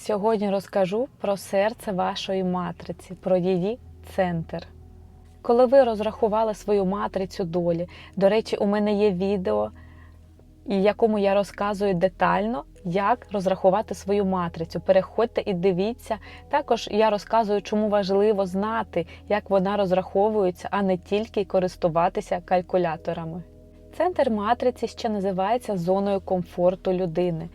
Сьогодні розкажу про серце вашої матриці, про її центр. Коли ви розрахували свою матрицю долі, до речі, у мене є відео, в якому я розказую детально, як розрахувати свою матрицю. Переходьте і дивіться. Також я розказую, чому важливо знати, як вона розраховується, а не тільки користуватися калькуляторами. Центр матриці ще називається зоною комфорту людини.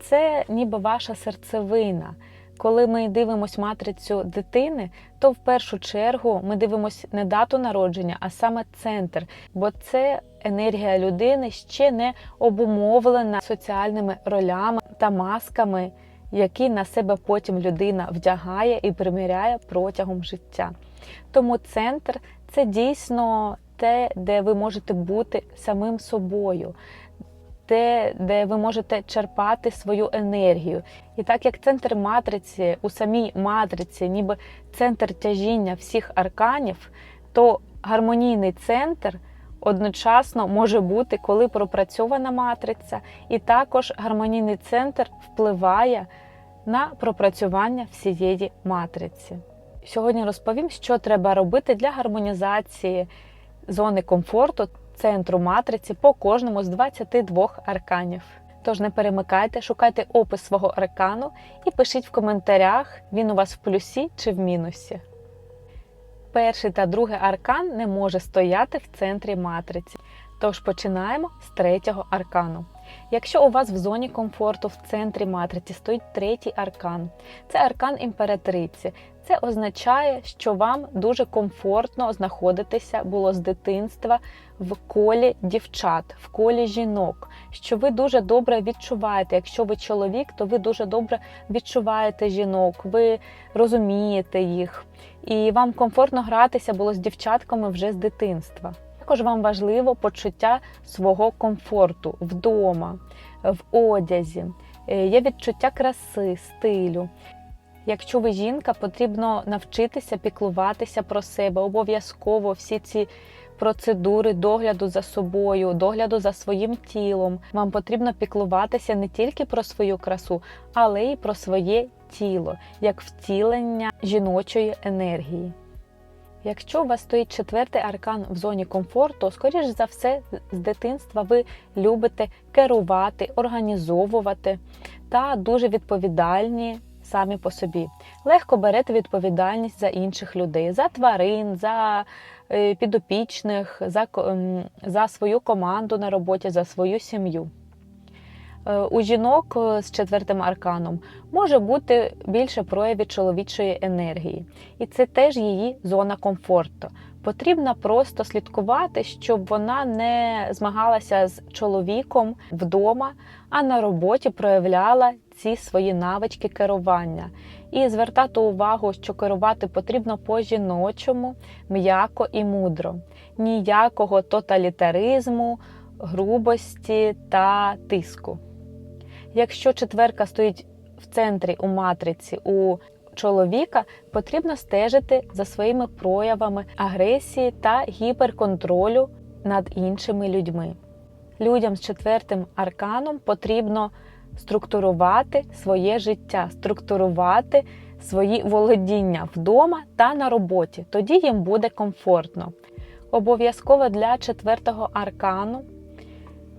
Це ніби ваша серцевина. Коли ми дивимося матрицю дитини, то в першу чергу ми дивимося не дату народження, а саме центр, бо це енергія людини ще не обумовлена соціальними ролями та масками, які на себе потім людина вдягає і приміряє протягом життя. Тому центр це дійсно те, де ви можете бути самим собою. Те, де ви можете черпати свою енергію. І так як центр матриці у самій матриці, ніби центр тяжіння всіх арканів, то гармонійний центр одночасно може бути, коли пропрацьована матриця, і також гармонійний центр впливає на пропрацювання всієї матриці. Сьогодні розповім, що треба робити для гармонізації зони комфорту центру матриці по кожному з 22 арканів. Тож не перемикайте, шукайте опис свого аркану і пишіть в коментарях, він у вас в плюсі чи в мінусі. Перший та другий аркан не може стояти в центрі матриці. Тож починаємо з третього аркану. Якщо у вас в зоні комфорту в центрі матриці стоїть третій аркан, це аркан імператриці. Це означає, що вам дуже комфортно знаходитися було з дитинства в колі дівчат, в колі жінок. Що ви дуже добре відчуваєте. Якщо ви чоловік, то ви дуже добре відчуваєте жінок, ви розумієте їх, і вам комфортно гратися було з дівчатками вже з дитинства. Також вам важливо почуття свого комфорту вдома, в одязі, Е, є відчуття краси, стилю. Якщо ви жінка, потрібно навчитися піклуватися про себе. Обов'язково всі ці процедури догляду за собою, догляду за своїм тілом. Вам потрібно піклуватися не тільки про свою красу, але й про своє тіло, як втілення жіночої енергії. Якщо у вас стоїть четвертий аркан в зоні комфорту, скоріш за все, з дитинства ви любите керувати, організовувати та дуже відповідальні самі по собі. Легко берете відповідальність за інших людей, за тварин, за е, підопічних, за, за свою команду на роботі, за свою сім'ю. Е, у жінок е, з четвертим арканом може бути більше проявів чоловічої енергії, і це теж її зона комфорту. Потрібно просто слідкувати, щоб вона не змагалася з чоловіком вдома, а на роботі проявляла ці свої навички керування. І звертати увагу, що керувати потрібно по-жіночому, м'яко і мудро. Ніякого тоталітаризму, грубості та тиску. Якщо четверка стоїть в центрі у матриці у чоловіка, потрібно стежити за своїми проявами агресії та гіперконтролю над іншими людьми. Людям з четвертим арканом потрібно структурувати своє життя, структурувати свої володіння вдома та на роботі. Тоді їм буде комфортно. Обов'язково для четвертого аркану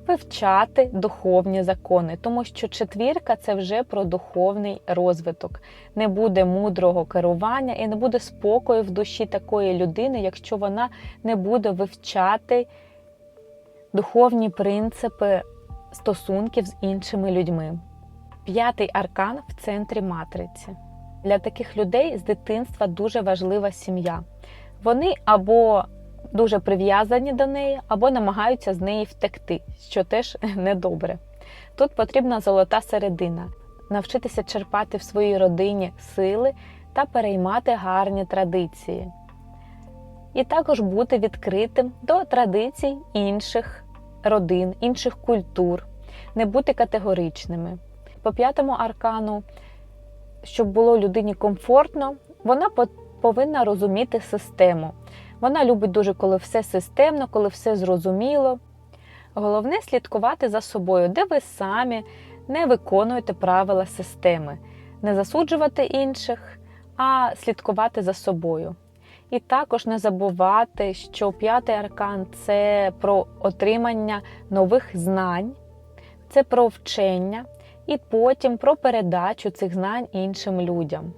вивчати духовні закони, тому що четвірка це вже про духовний розвиток. Не буде мудрого керування і не буде спокою в душі такої людини, якщо вона не буде вивчати духовні принципи стосунків з іншими людьми. П'ятий аркан в центрі матриці. Для таких людей з дитинства дуже важлива сім'я. Вони або дуже прив'язані до неї, або намагаються з неї втекти, що теж недобре. Тут потрібна золота середина, навчитися черпати в своїй родині сили та переймати гарні традиції. І також бути відкритим до традицій інших родин, інших культур, не бути категоричними. По п'ятому аркану, щоб було людині комфортно, вона повинна розуміти систему. Вона любить дуже, коли все системно, коли все зрозуміло. Головне слідкувати за собою, де ви самі не виконуєте правила системи, не засуджувати інших, а слідкувати за собою. І також не забувати, що п'ятий аркан це про отримання нових знань, це про вчення і потім про передачу цих знань іншим людям.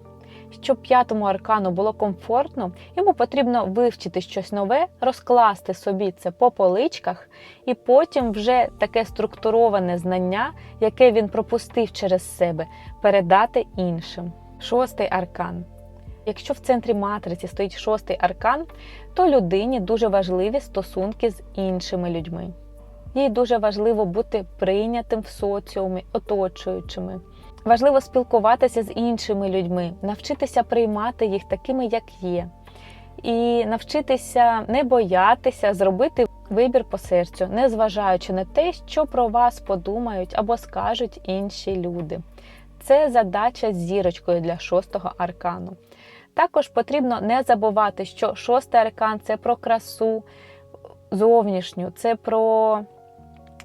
Щоб п'ятому аркану було комфортно, йому потрібно вивчити щось нове, розкласти собі це по поличках, і потім вже таке структуроване знання, яке він пропустив через себе, передати іншим. Шостий аркан. Якщо в центрі матриці стоїть шостий аркан, то людині дуже важливі стосунки з іншими людьми. Їй дуже важливо бути прийнятим в соціумі, оточуючими. Важливо спілкуватися з іншими людьми, навчитися приймати їх такими, як є, і навчитися не боятися зробити вибір по серцю, незважаючи на те, що про вас подумають або скажуть інші люди. Це задача з зірочкою для шостого аркану. Також потрібно не забувати, що шостий аркан це про красу зовнішню, це про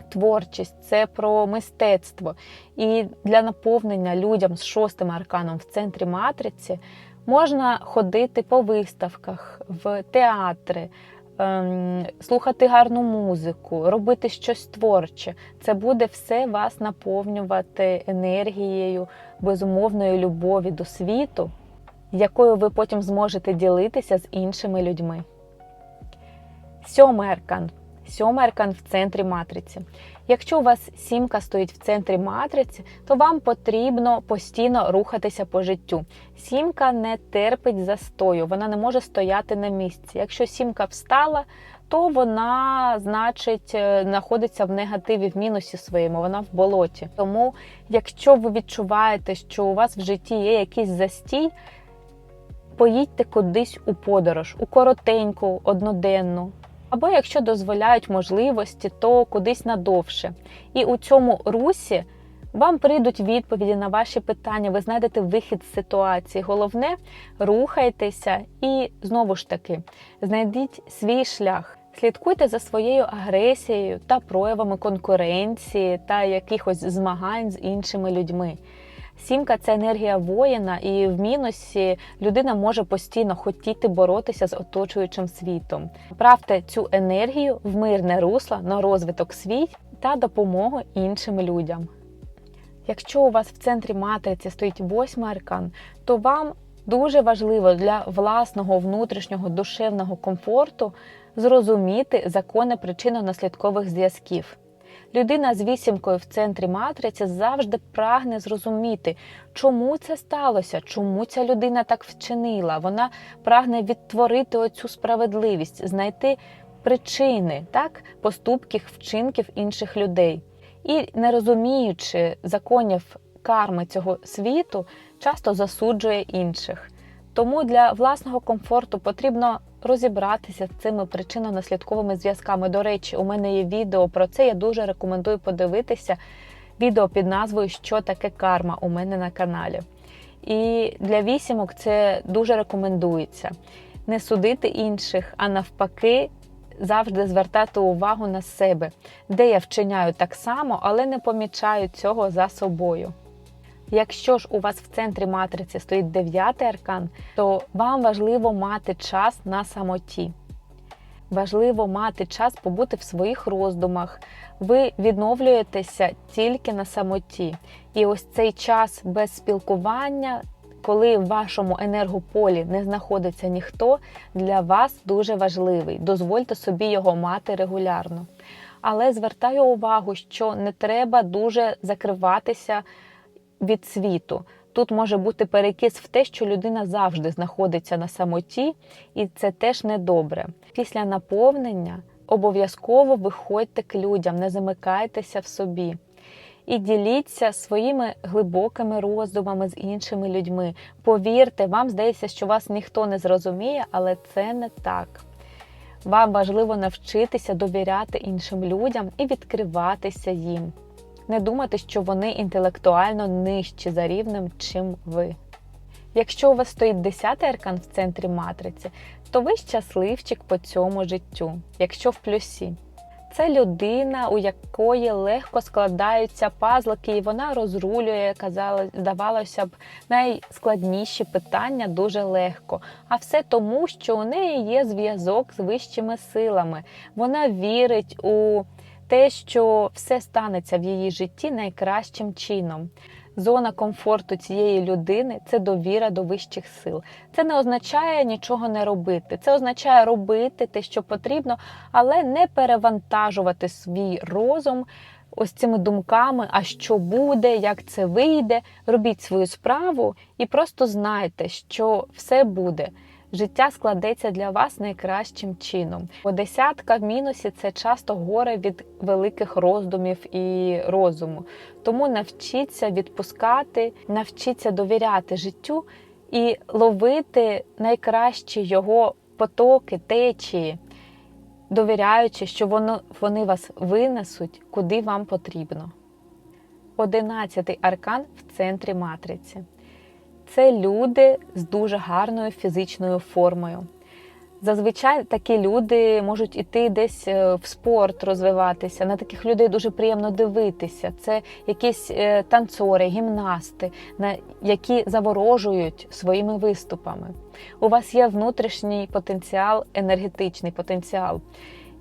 творчість, це про мистецтво. І для наповнення людям з шостим арканом в центрі матриці можна ходити по виставках, в театри, ем, слухати гарну музику, робити щось творче. Це буде все вас наповнювати енергією, безумовною любові до світу, якою ви потім зможете ділитися з іншими людьми. Сьомий аркан. Сьомий аркан в центрі матриці. Якщо у вас сімка стоїть в центрі матриці, то вам потрібно постійно рухатися по життю. Сімка не терпить застою, вона не може стояти на місці. Якщо сімка встала, то вона, значить, е, знаходиться в негативі, в мінусі своєму, вона в болоті. Тому, якщо ви відчуваєте, що у вас в житті є якийсь застій, поїдьте кудись у подорож, у коротеньку, одноденну. Або якщо дозволяють можливості, то кудись надовше. І у цьому русі вам прийдуть відповіді на ваші питання, ви знайдете вихід з ситуації. Головне, рухайтеся і знову ж таки знайдіть свій шлях. Слідкуйте за своєю агресією та проявами конкуренції та якихось змагань з іншими людьми. Сімка це енергія воїна, і в мінусі людина може постійно хотіти боротися з оточуючим світом. Правте цю енергію в мирне русло на розвиток свій та допомогу іншим людям. Якщо у вас в центрі матриці стоїть восьмий аркан, то вам дуже важливо для власного внутрішнього душевного комфорту зрозуміти закони причинно-наслідкових зв'язків. Людина з вісімкою в центрі матриці завжди прагне зрозуміти, чому це сталося, чому ця людина так вчинила. Вона прагне відтворити оцю справедливість, знайти причини так, поступків, вчинків інших людей. І не розуміючи законів карми цього світу, часто засуджує інших. Тому для власного комфорту потрібно розібратися з цими причинно-наслідковими зв'язками. До речі, у мене є відео про це. Я дуже рекомендую подивитися відео під назвою Що таке карма у мене на каналі. І для вісімок це дуже рекомендується. Не судити інших, а навпаки, завжди звертати увагу на себе, де я вчиняю так само, але не помічаю цього за собою. Якщо ж у вас в центрі матриці стоїть дев'ятий аркан, то вам важливо мати час на самоті. Важливо мати час побути в своїх роздумах. Ви відновлюєтеся тільки на самоті. І ось цей час без спілкування, коли в вашому енергополі не знаходиться ніхто, для вас дуже важливий. Дозвольте собі його мати регулярно. Але звертаю увагу, що не треба дуже закриватися від світу. Тут може бути перекис в те, що людина завжди знаходиться на самоті, і це теж недобре. Після наповнення обов'язково виходьте к людям, не замикайтеся в собі. І діліться своїми глибокими роздумами з іншими людьми. Повірте, вам здається, що вас ніхто не зрозуміє, але це не так. Вам важливо навчитися довіряти іншим людям і відкриватися їм не думати, що вони інтелектуально нижчі за рівнем, чим ви. Якщо у вас стоїть 10-й аркан в центрі матриці, то ви щасливчик по цьому життю, якщо в плюсі. Це людина, у якої легко складаються пазлики, і вона розрулює, казала, здавалося б, найскладніші питання дуже легко. А все тому, що у неї є зв'язок з вищими силами. Вона вірить у те, що все станеться в її житті найкращим чином. Зона комфорту цієї людини це довіра до вищих сил. Це не означає нічого не робити. Це означає робити те, що потрібно, але не перевантажувати свій розум ось цими думками, а що буде, як це вийде. Робіть свою справу і просто знайте, що все буде. Життя складеться для вас найкращим чином. Бо десятка в мінусі це часто горе від великих роздумів і розуму. Тому навчіться відпускати, навчіться довіряти життю і ловити найкращі його потоки, течії, довіряючи, що воно, вони вас винесуть куди вам потрібно. Одинадцятий аркан в центрі матриці це люди з дуже гарною фізичною формою. Зазвичай такі люди можуть іти десь е, в спорт розвиватися. На таких людей дуже приємно дивитися. Це якісь е, танцори, гімнасти, які заворожують своїми виступами. У вас є внутрішній потенціал, енергетичний потенціал.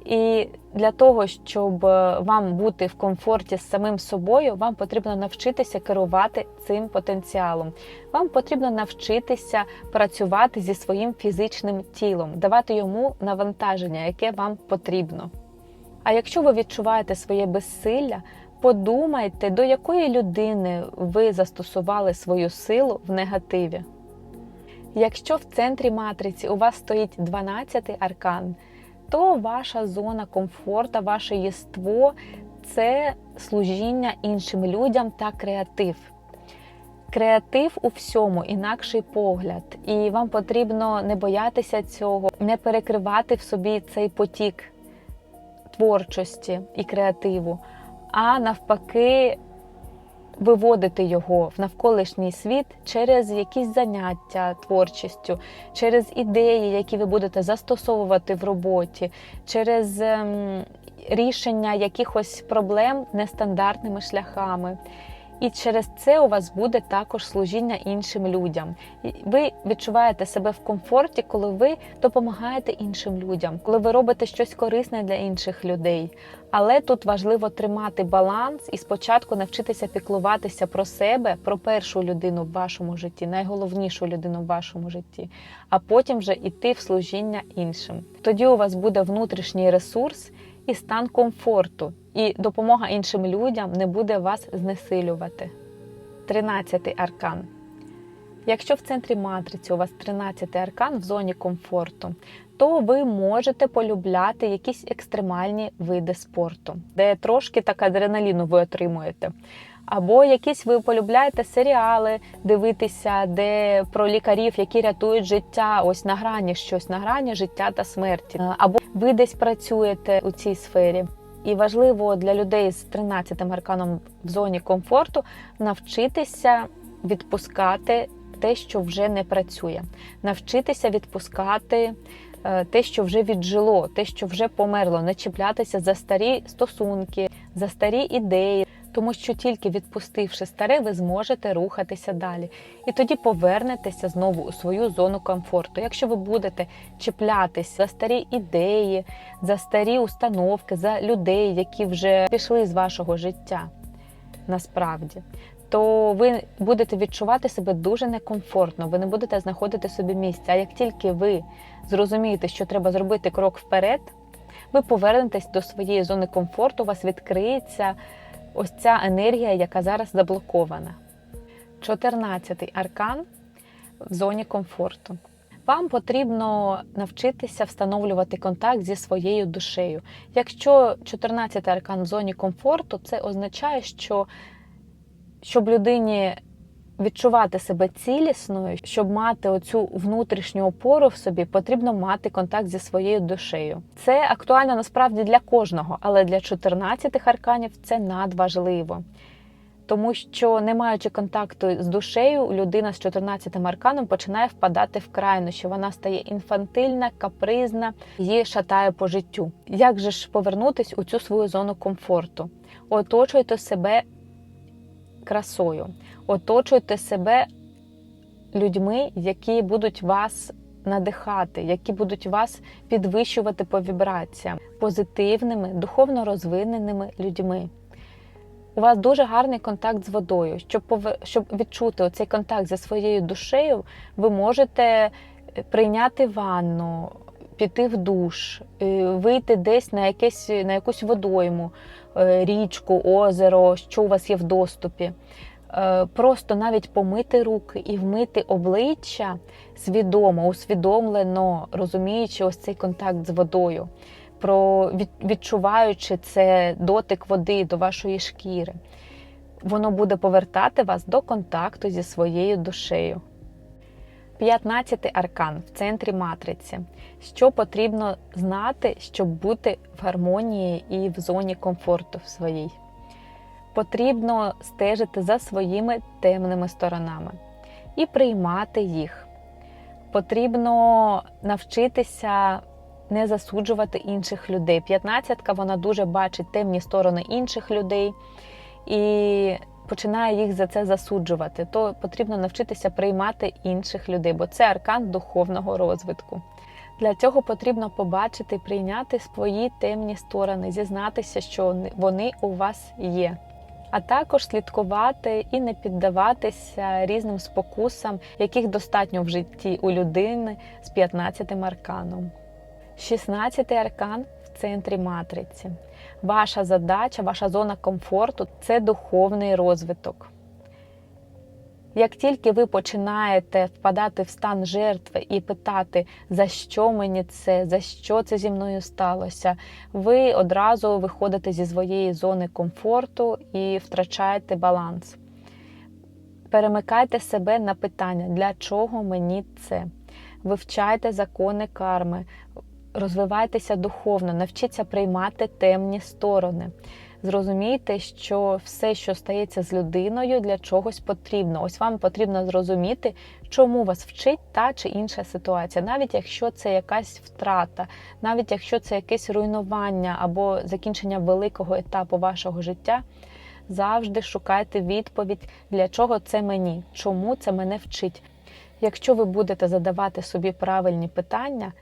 І для того, щоб е, вам бути в комфорті з самим собою, вам потрібно навчитися керувати цим потенціалом. Вам потрібно навчитися працювати зі своїм фізичним тілом, давати йому навантаження, яке вам потрібно. А якщо ви відчуваєте своє безсилля, подумайте, до якої людини ви застосували свою силу в негативі. Якщо в центрі матриці у вас стоїть 12-й аркан, то ваша зона комфорту, ваше єство це служіння іншим людям та креатив. Креатив у всьому, інакший погляд, і вам потрібно не боятися цього, не перекривати в собі цей потік творчості і креативу, а навпаки, виводити його в навколишній світ через якісь заняття творчістю, через ідеї, які ви будете застосовувати в роботі, через ем, рішення якихось проблем нестандартними шляхами. І через це у вас буде також служіння іншим людям. Ви відчуваєте себе в комфорті, коли ви допомагаєте іншим людям, коли ви робите щось корисне для інших людей. Але тут важливо тримати баланс і спочатку навчитися піклуватися про себе, про першу людину в вашому житті, найголовнішу людину в вашому житті, а потім вже йти в служіння іншим. Тоді у вас буде внутрішній ресурс і стан комфорту, і допомога іншим людям не буде вас знесилювати. Тринадцятий аркан. Якщо в центрі матриці у вас 13 аркан в зоні комфорту, то ви можете полюбляти якісь екстремальні види спорту, де трошки так адреналіну ви отримуєте. Або якісь ви полюбляєте серіали дивитися, де про лікарів, які рятують життя, ось на грані щось, на грані життя та смерті. Або ви десь працюєте у цій сфері. І важливо для людей з 13-м арканом в зоні комфорту навчитися відпускати те, що вже не працює, навчитися відпускати е, те, що вже віджило, те, що вже померло, не чіплятися за старі стосунки, за старі ідеї. Тому що тільки відпустивши старе, ви зможете рухатися далі. І тоді повернетеся знову у свою зону комфорту. Якщо ви будете чіплятися за старі ідеї, за старі установки, за людей, які вже пішли з вашого життя, насправді, то ви будете відчувати себе дуже некомфортно, ви не будете знаходити собі місця. А як тільки ви зрозумієте, що треба зробити крок вперед, ви повернетесь до своєї зони комфорту, у вас відкриється ось ця енергія, яка зараз заблокована. 14-й аркан в зоні комфорту. Вам потрібно навчитися встановлювати контакт зі своєю душею. Якщо 14-й аркан в зоні комфорту, це означає, що щоб людині відчувати себе цілісною, щоб мати оцю внутрішню опору в собі, потрібно мати контакт зі своєю душею. Це актуально насправді для кожного, але для 14 арканів це надважливо. Тому що, не маючи контакту з душею, людина з 14 арканом починає впадати в крайнощі. Вона стає інфантильна, капризна, її шатає по життю. Як же ж повернутись у цю свою зону комфорту? Оточуйте себе красою, оточуйте себе людьми, які будуть вас надихати, які будуть вас підвищувати по вібраціям, позитивними, духовно розвиненими людьми. У вас дуже гарний контакт з водою. Щоб щоб відчути оцей контакт зі своєю душею, ви можете е, прийняти ванну, піти в душ, е, вийти десь на, якесь, на якусь водойму, річку, озеро, що у вас є в доступі. Е, Просто навіть помити руки і вмити обличчя свідомо, усвідомлено, розуміючи ось цей контакт з водою, про відчуваючи це дотик води до вашої шкіри. Воно буде повертати вас до контакту зі своєю душею. 15 аркан в центрі матриці. Що потрібно знати, щоб бути в гармонії і в зоні комфорту в своїй? Потрібно стежити за своїми темними сторонами і приймати їх. Потрібно навчитися не засуджувати інших людей. П'ятнадцятка вона дуже бачить темні сторони інших людей і починає їх за це засуджувати. То потрібно навчитися приймати інших людей, бо це аркан духовного розвитку. Для цього потрібно побачити прийняти свої темні сторони, зізнатися, що вони у вас є. А також слідкувати і не піддаватися різним спокусам, яких достатньо в житті у людини з 15 арканом. 16 аркан в центрі матриці. Ваша задача, ваша зона комфорту це духовний розвиток. Як тільки ви починаєте впадати в стан жертви і питати, за що мені це, за що це зі мною сталося, ви одразу виходите зі своєї зони комфорту і втрачаєте баланс. Перемикайте себе на питання, для чого мені це. Вивчайте закони карми, розвивайтеся духовно, навчіться приймати темні сторони. Зрозумійте, що все, що стається з людиною, для чогось потрібно. Ось вам потрібно зрозуміти, чому вас вчить та чи інша ситуація, навіть якщо це якась втрата, навіть якщо це якесь руйнування або закінчення великого етапу вашого життя. Завжди шукайте відповідь, для чого це мені, чому це мене вчить. Якщо ви будете задавати собі правильні питання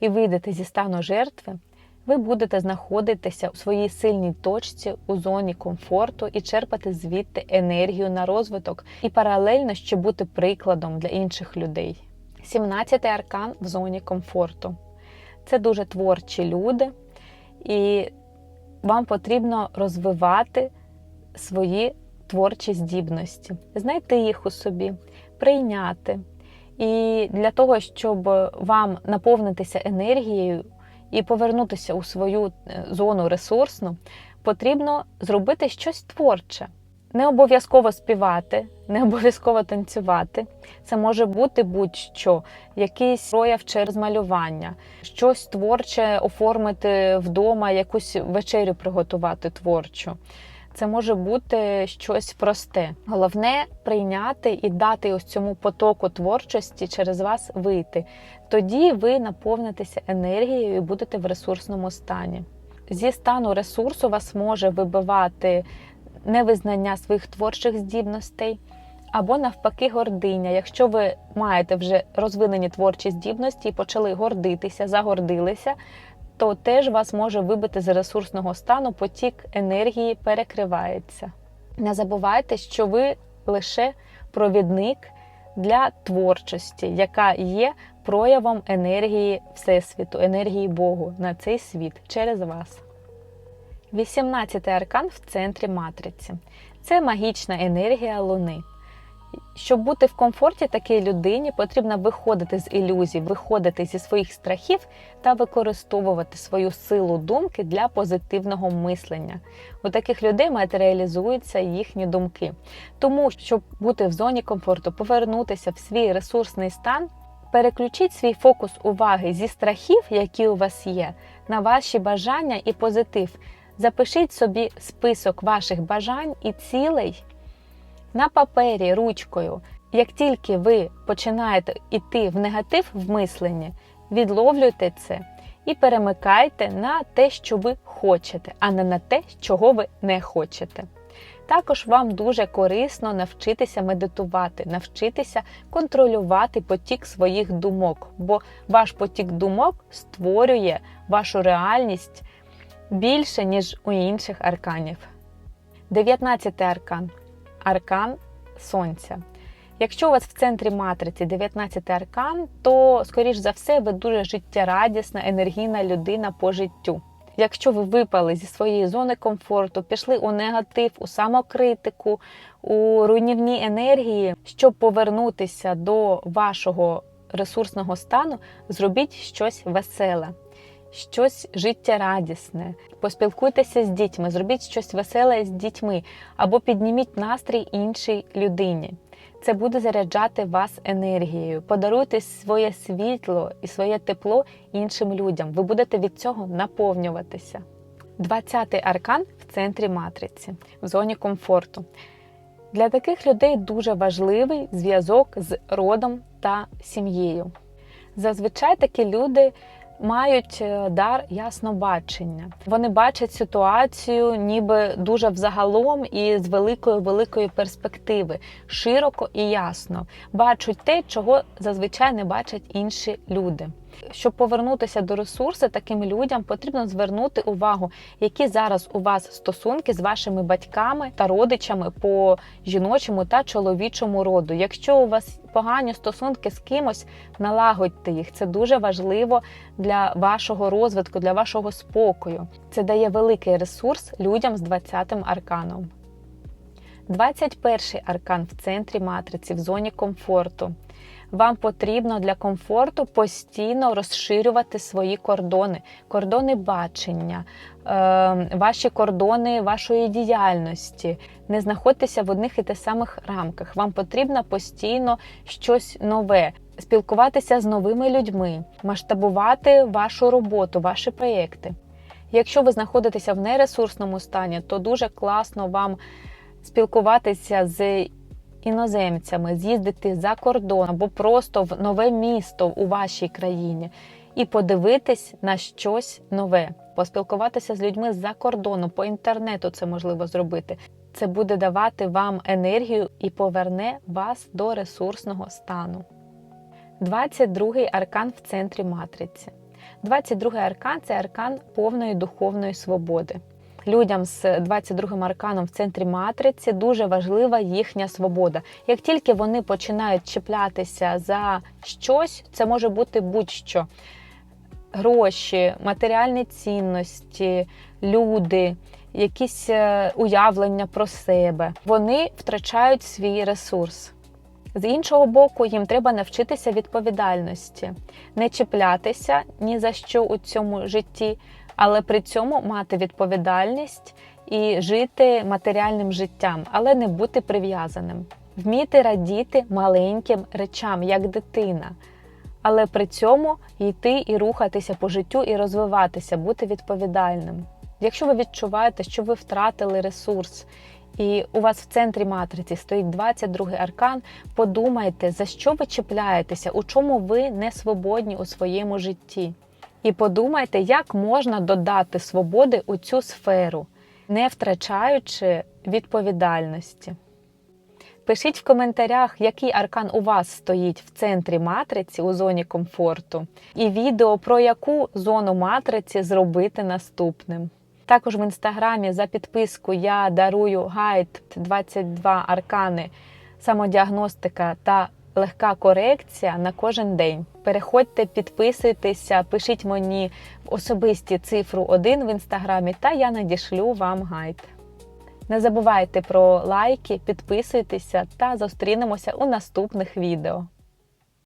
і вийдете зі стану жертви, ви будете знаходитися у своїй сильній точці у зоні комфорту і черпати звідти енергію на розвиток і паралельно ще бути прикладом для інших людей. 17 аркан в зоні комфорту. Це дуже творчі люди, і вам потрібно розвивати свої творчі здібності, знайти їх у собі, прийняти. І для того, щоб вам наповнитися енергією і повернутися у свою е, зону ресурсну, потрібно зробити щось творче. Не обов'язково співати, не обов'язково танцювати. Це може бути будь-що, якийсь прояв через малювання, щось творче оформити вдома, якусь вечерю приготувати творчу. Це може бути щось просте. Головне прийняти і дати ось цьому потоку творчості через вас вийти. Тоді ви наповнитеся енергією і будете в ресурсному стані. Зі стану ресурсу вас може вибивати невизнання своїх творчих здібностей. Або навпаки, гординя. Якщо ви маєте вже розвинені творчі здібності і почали гордитися, загордилися, то теж вас може вибити з ресурсного стану, потік енергії перекривається. Не забувайте, що ви лише провідник для творчості, яка є проявом енергії Всесвіту, енергії Богу на цей світ через вас. 18 аркан в центрі матриці. Це магічна енергія Луни. Щоб бути в комфорті такій людині, потрібно виходити з ілюзій, виходити зі своїх страхів та використовувати свою силу думки для позитивного мислення. У таких людей матеріалізуються їхні думки. Тому, щоб бути в зоні комфорту, повернутися в свій ресурсний стан, переключіть свій фокус уваги зі страхів, які у вас є, на ваші бажання і позитив. Запишіть собі список ваших бажань і цілей на папері ручкою. Як тільки ви починаєте йти в негатив в мисленні, відловлюйте це і перемикайте на те, що ви хочете, а не на те, чого ви не хочете. Також вам дуже корисно навчитися медитувати, навчитися контролювати потік своїх думок, бо ваш потік думок створює вашу реальність більше, ніж у інших арканів. 19 аркан аркан Сонця. Якщо у вас в центрі матриці 19 аркан, то, скоріш за все, ви дуже життєрадісна, енергійна людина по життю. Якщо ви випали зі своєї зони комфорту, пішли у негатив, у самокритику, у руйнівні енергії, щоб повернутися до вашого ресурсного стану, зробіть щось веселе, щось життєрадісне. Поспілкуйтеся з дітьми, зробіть щось веселе з дітьми або підніміть настрій іншій людині. Це буде заряджати вас енергією. Подаруйте своє світло і своє тепло іншим людям. Ви будете від цього наповнюватися. 20-й аркан в центрі матриці, в зоні комфорту. Для таких людей дуже важливий зв'язок з родом та сім'єю. Зазвичай такі люди мають е, дар яснобачення. Вони бачать ситуацію ніби дуже взагалом і з великої великої перспективи, широко і ясно. Бачать те, чого зазвичай не бачать інші люди. Щоб повернутися до ресурсу, таким людям потрібно звернути увагу, які зараз у вас стосунки з вашими батьками та родичами по жіночому та чоловічому роду. Якщо у вас погані стосунки з кимось, налагодьте їх. Це дуже важливо для вашого розвитку, для вашого спокою. Це дає великий ресурс людям з 20-м арканом. 21 аркан в центрі матриці, в зоні комфорту. Вам потрібно для комфорту постійно розширювати свої кордони, кордони бачення, е, ваші кордони вашої діяльності. Не знаходьтеся в одних і тих самих рамках. Вам потрібно постійно щось нове, спілкуватися з новими людьми, масштабувати вашу роботу, ваші проєкти. Якщо ви знаходитеся в нересурсному стані, то дуже класно вам спілкуватися з іноземцями, з'їздити за кордон або просто в нове місто у вашій країні і подивитись на щось нове, поспілкуватися з людьми з-за кордону, по інтернету це можливо зробити. Це буде давати вам енергію і поверне вас до ресурсного стану. 22-й аркан в центрі матриці. 22-й аркан це аркан повної духовної свободи людям з 22-м арканом в центрі матриці дуже важлива їхня свобода. Як тільки вони починають чіплятися за щось, це може бути будь-що. Гроші, матеріальні цінності, люди, якісь е, уявлення про себе, вони втрачають свій ресурс. З іншого боку, їм треба навчитися відповідальності, не чіплятися ні за що у цьому житті, але при цьому мати відповідальність і жити матеріальним життям, але не бути прив'язаним, вміти радіти маленьким речам, як дитина, але при цьому йти і рухатися по життю і розвиватися, бути відповідальним. Якщо ви відчуваєте, що ви втратили ресурс, і у вас в центрі матриці стоїть 22-й аркан, подумайте, за що ви чіпляєтеся, у чому ви не свободні у своєму житті. І подумайте, як можна додати свободи у цю сферу, не втрачаючи відповідальності. Пишіть в коментарях, який аркан у вас стоїть в центрі матриці у зоні комфорту, і відео про яку зону матриці зробити наступним. Також в інстаграмі за підписку я дарую гайд 22 аркани, самодіагностика та легка корекція на кожен день. Переходьте, підписуйтеся, пишіть мені особисті цифру 1 в інстаграмі, та я надішлю вам гайд. Не забувайте про лайки, підписуйтеся та зустрінемося у наступних відео.